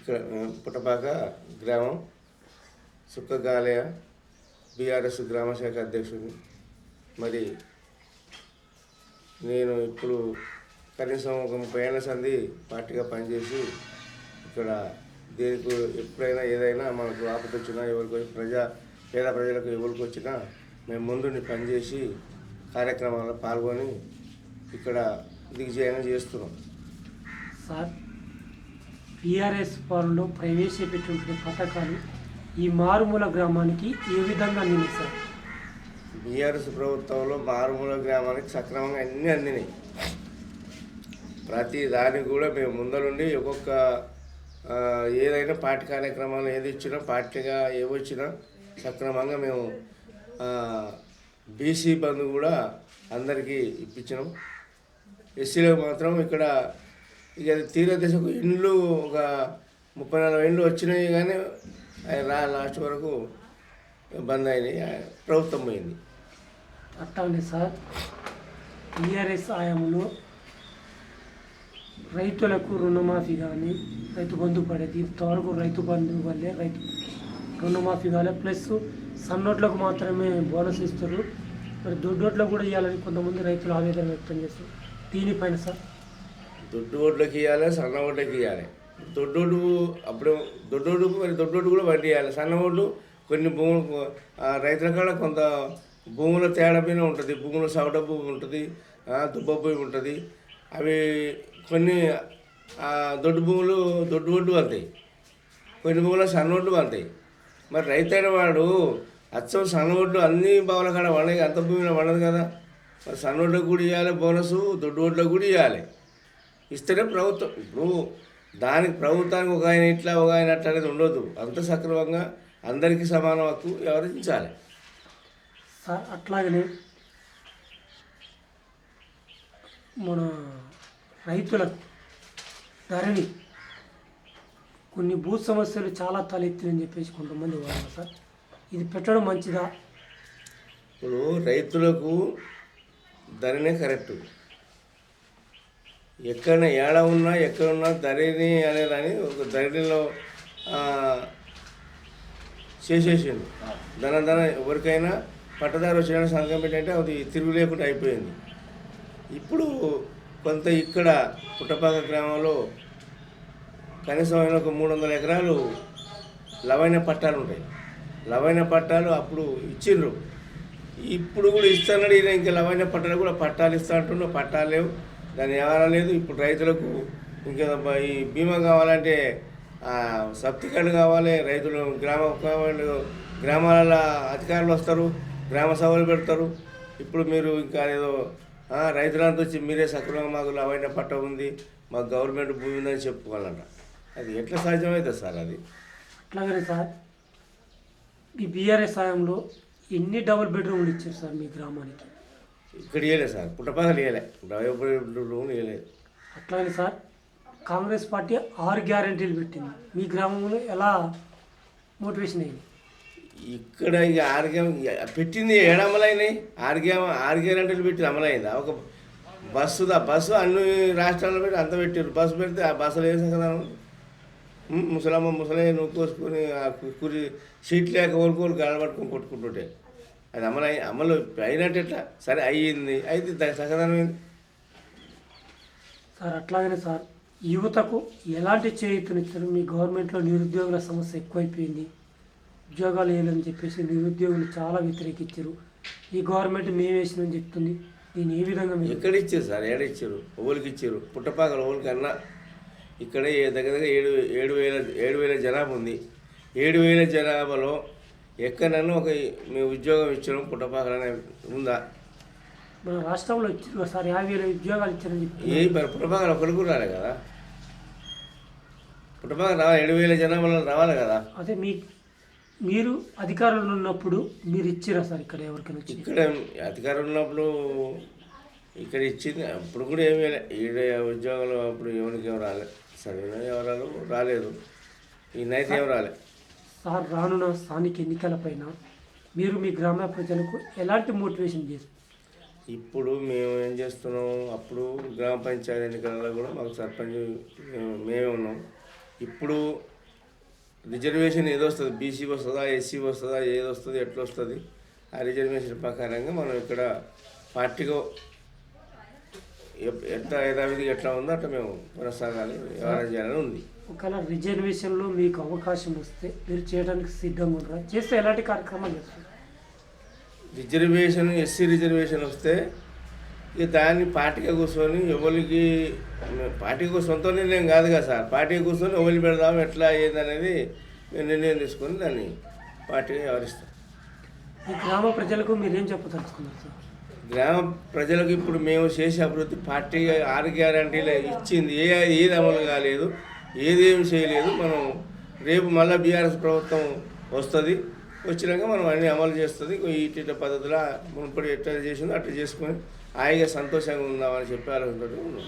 ఇక్కడ పుట్టపాక గ్రామం సుక్కగాలయ బీఆర్ఎస్ గ్రామ శాఖ అధ్యక్షుడిని మరి నేను ఇప్పుడు కనీసం ఒక ముప్పై ఏళ్ళ సంది పార్టీగా పనిచేసి ఇక్కడ దేనికి ఎప్పుడైనా ఏదైనా మనకు ఆపద వచ్చినా ఎవరికి ప్రజా పేద ప్రజలకు ఎవరికి వచ్చినా మేము ముందుని పనిచేసి కార్యక్రమాల్లో పాల్గొని ఇక్కడ దిగ్విజయంగా చేస్తున్నాం. సార్ బీఆర్ఎస్ పాలనలో ప్రవేశపెట్టినటువంటి పథకాలు ఈ మారుమూల గ్రామానికి ఏ విధంగా అందినాయి బీఆర్ఎస్ ప్రభుత్వంలో మారుమూల గ్రామానికి సక్రమంగా అన్నీ అందినాయి. ప్రతి దానికి కూడా మేము ముందరుండి ఒక్కొక్క ఏదైనా పార్టీ కార్యక్రమాలు ఏది ఇచ్చినా పార్టీగా ఏవచ్చినా సక్రమంగా మేము బీసీ బంధు కూడా అందరికీ ఇప్పించినాం. ఎస్సీలకు మాత్రం ఇక్కడ ఇక తీర దశకు ఇండ్లు ఒక ముప్పై నలభై ఇండ్లు వచ్చినాయి కానీ అవి రా లాస్ట్ వరకు బంద్ అయినాయి. ప్రభుత్వం పోయింది. అట్లానే సార్. టీఆర్ఎస్ ఆయంలో రైతులకు రుణమాఫీ కానీ రైతు బంధు పడేది ఇంతవరకు రైతు బంధు వల్లే రైతు రుణమాఫీ కాలే. ప్లస్ సన్నోట్లకు మాత్రమే బోనస్ ఇస్తారు మరి దొడ్డోట్లకు కూడా ఇవ్వాలని కొంతమంది రైతులు ఆవేదన వ్యక్తం చేస్తారు దీనిపైన సార్ దొడ్డు ఓట్లకి ఇవ్వాలి సన్న ఓట్లకి ఇవ్వాలి దొడ్డోడు అప్పుడు దొడ్డోడు మరి దొడ్డోడు కూడా వడ్డీ ఇవ్వాలి సన్న ఓట్లు కొన్ని భూములు రైతుల కాడ కొంత భూముల తేడా మీద ఉంటుంది. భూముల సవట భూమి ఉంటుంది దుబ్బ భూమి ఉంటుంది. అవి కొన్ని దొడ్డు భూములు దొడ్డు ఒడ్డు పడతాయి కొన్ని భూములు సన్న ఒడ్డు పడతాయి మరి రైతు అయిన వాడు అచ్చం సన్న ఒడ్డు అన్ని బావుల కాడ పండగ అంత భూమిలో పండదు కదా. మరి సన్న ఒడ్లకు కూడా ఇవ్వాలి బోనస్ దొడ్డు ఒడ్లకు కూడా ఇవ్వాలి ఇస్తేనే ప్రభుత్వం. ఇప్పుడు దానికి ప్రభుత్వానికి ఒక ఆయన ఇట్లా ఒక ఆయన అట్లా అనేది ఉండొద్దు అంత సక్రమంగా అందరికీ సమాన హక్కు వ్యవహరించాలి. సార్ అట్లాగనే మన రైతుల ధరని కొన్ని భూ సమస్యలు చాలా తలెత్తినని చెప్పేసి కొంతమంది వాడారు సార్. ఇది పెట్టడం మంచిదా? ఇప్పుడు రైతులకు ధరనే కరెక్ట్. ఎక్కడ ఏడ ఉన్నా ఎక్కడ ఉన్నా ధరని అనేదాన్ని ఒక ధరణిలో చేసేసిండు. ధన ధన ఎవరికైనా పట్టదారు వచ్చిన సంఘం పెట్టంటే అది తిరుగు లేకుండా అయిపోయింది. ఇప్పుడు కొంత ఇక్కడ పుట్టపాక గ్రామంలో కనీసం ఒక మూడు వందల ఎకరాలు లవైన పట్టాలు ఉంటాయి. లవైన పట్టాలు అప్పుడు ఇచ్చిండ్రు. ఇప్పుడు కూడా ఇస్తానని ఇంకా లవైన పట్టాలు కూడా పట్టాలు ఇస్తా అంటున్నా పట్టాలు లేవు. దాని వ్యవహారం లేదు. ఇప్పుడు రైతులకు ఇంకా ఈ బీమా కావాలంటే ఆ, సబ్సిడీ కార్డు కావాలి. రైతులు గ్రామ గ్రామాల అధికారులు వస్తారు. గ్రామ సభలు పెడతారు. ఇప్పుడు మీరు ఇంకా ఏదో రైతులంతా వచ్చి మీరే సక్రమంగా మాకు లవైన పట్ట ఉంది. మాకు గవర్నమెంట్ భూమి ఉందని చెప్పుకోవాలంట. అది ఎట్లా సాధ్యమవుతుంది సార్ అది? అట్లాగనే సార్ ఈ బీఆర్ఎస్ సాయంలో ఎన్ని డబుల్ బెడ్రూమ్లు ఇచ్చారు సార్ మీ గ్రామానికి? ఇక్కడ ఇవ్వలేదు సార్. పుట్టపాకలు ఇవ్వలే రూమ్ ఇవ్వలేదు అట్లాగే సార్ కాంగ్రెస్ పార్టీ ఆరు గ్యారంటీలు పెట్టింది. మీ గ్రామంలో ఎలా మోటివేషన్ అయింది? ఇక్కడ ఇక ఆరోగ్యం పెట్టింది ఏడు అమలైనాయి ఆరోగ్యం ఆరోగ్య గంటలు పెట్టి అమలైందా? ఒక బస్సు దా బస్సు అన్ని రాష్ట్రాల్లో పెట్టి అంత పెట్టారు బస్సు పెడితే ఆ బస్సులో వేసాం కదా ముసలమ్మ ముసలే నువ్వు కోసుకొని ఆ కురి సీట్ లేక ఓరుకోరు గాలబట్టుకొని కొట్టుకుంటుంటే. అది అమలు అయి అమలు అయినట్టు ఎట్లా సరే అయ్యింది. అయితే ఏంది? సార్ అట్లాగనే సార్. యువతకు ఎలాంటి చేయూతనిచ్చారు? మీ గవర్నమెంట్లో నిరుద్యోగుల సమస్య ఎక్కువైపోయింది. ఉద్యోగాలు వేయాలని చెప్పేసి నిరుద్యోగులు చాలా వ్యతిరేకించారు ఈ గవర్నమెంట్ మేము వేసినని చెప్తుంది. దీన్ని ఏ విధంగా ఎక్కడ ఇచ్చారు సార్? ఏడ ఇచ్చారు ఓలికి ఇచ్చారు పుట్టపాకలు ఓలికి అన్నా ఇక్కడ దగ్గర దగ్గర ఏడు ఏడు వేల ఏడు వేల జనాభా ఉంది. ఏడు వేల జనాభాలో ఎక్కడన్నా ఒక మీ ఉద్యోగం ఇచ్చడం పుట్టపాకలనే ఉందా? మన రాష్ట్రంలో ఇచ్చారు కదా సార్ యాభై వేల ఉద్యోగాలు ఇచ్చారని చెప్పి. ఏ మరి పుట్టపాకలు ఒకటి కూడా రాలే కదా? పుట్టపాక రావాలి ఏడు వేల జనాభాలో రావాలి కదా? అదే మీ మీరు అధికారంలో ఉన్నప్పుడు మీరు ఇచ్చిరా సార్ ఇక్కడ ఎవరికైనా వచ్చి ఇక్కడ అధికారం ఉన్నప్పుడు ఇక్కడ ఇచ్చింది అప్పుడు కూడా ఏమీ లే ఈడ ఉద్యోగాలు అప్పుడు ఎవరికి ఏం రాలేదు సరైన ఎవరాలు రాలేదు. ఈ నైతే ఏం రాలే. సార్ రానున్న స్థానిక ఎన్నికలపైన మీరు మీ గ్రామ ప్రజలకు ఎలాంటి మోటివేషన్ చేస్తారు? ఇప్పుడు మేము ఏం చేస్తున్నాం అప్పుడు గ్రామ పంచాయతీ ఎన్నికలలో కూడా మాకు సర్పంచ్ మేమే ఉన్నాం. ఇప్పుడు రిజర్వేషన్ ఏదో వస్తుంది బీసీ వస్తుందా ఎస్సీ వస్తుందా ఏది వస్తుంది ఎట్లా వస్తుంది ఆ రిజర్వేషన్ ప్రకారంగా మనం ఇక్కడ పార్టీగా ఎంత ఎట్లా యథావిధిగా ఎట్లా ఉందో అట్లా మేము కొనసాగాలి వ్యవహారం చేయాలని ఉంది. ఒకవేళ రిజర్వేషన్లో మీకు అవకాశం వస్తే మీరు చేయడానికి సిద్ధంగా ఉన్నారా? చేస్తే ఎలాంటి కార్యక్రమాలు చేస్తారు? రిజర్వేషన్ ఎస్సీ రిజర్వేషన్ వస్తే ఇక దాన్ని పార్టీగా కూర్చొని ఎవరికి పార్టీకి సొంత నిర్ణయం కాదు కదా సార్. పార్టీకి కూర్చొని ఎవరికి పెడదాం ఎట్లా అనేది నిర్ణయం తీసుకొని దాన్ని పార్టీగా వ్యవహరిస్తాం. ఈ గ్రామ ప్రజలకు మీరేం చెప్పదలుచుకున్నారు సార్? గ్రామ ప్రజలకు ఇప్పుడు మేము చేసే అభివృద్ధి పార్టీ ఆరు గ్యారంటీలు ఇచ్చింది. ఏ ఏది అమలు కాలేదు. ఏదేమి చేయలేదు. మనం రేపు మళ్ళీ బీఆర్ఎస్ ప్రభుత్వం వస్తుంది. వచ్చినాక మనం అన్ని అమలు చేస్తుంది. ఇటు పద్ధతిలో మునుపటి ఎట్లా చేసిందో అట్లా చేసుకొని హాయిగా సంతోషంగా ఉందామని చెప్పి ఆలోచనతో ఉన్నాం.